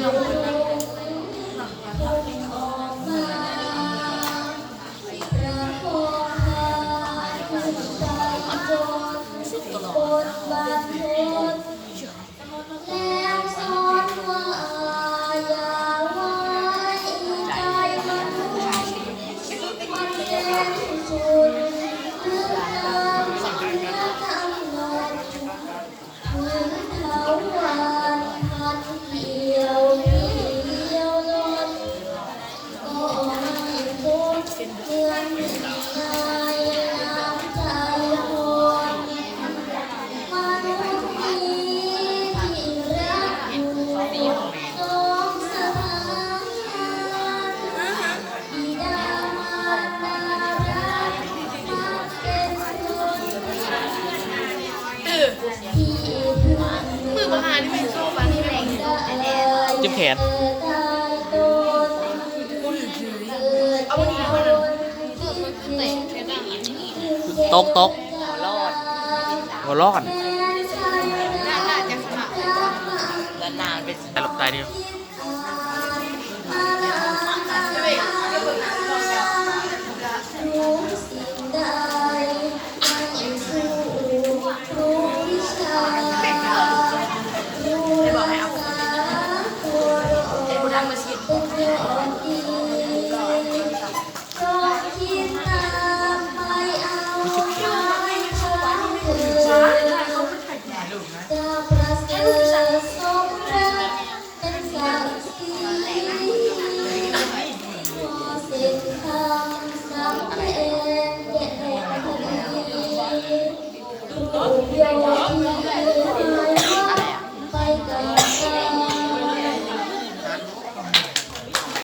그냥 นเกิดตายตนเกิดเป็นคนที่ถึงตกตกรอดหัวรอดน่าน่าจะขนาดนานๆเป็นตลกตายเดียว รอดทำมาชิดต่องดีก็คิดตามไม่เอาฉันเถิดจะประเสริฐสมรักเป็นศักดิ์ศรีขอสิ้นคำสำเพ็ญแก่แผ่นดินถูกโยน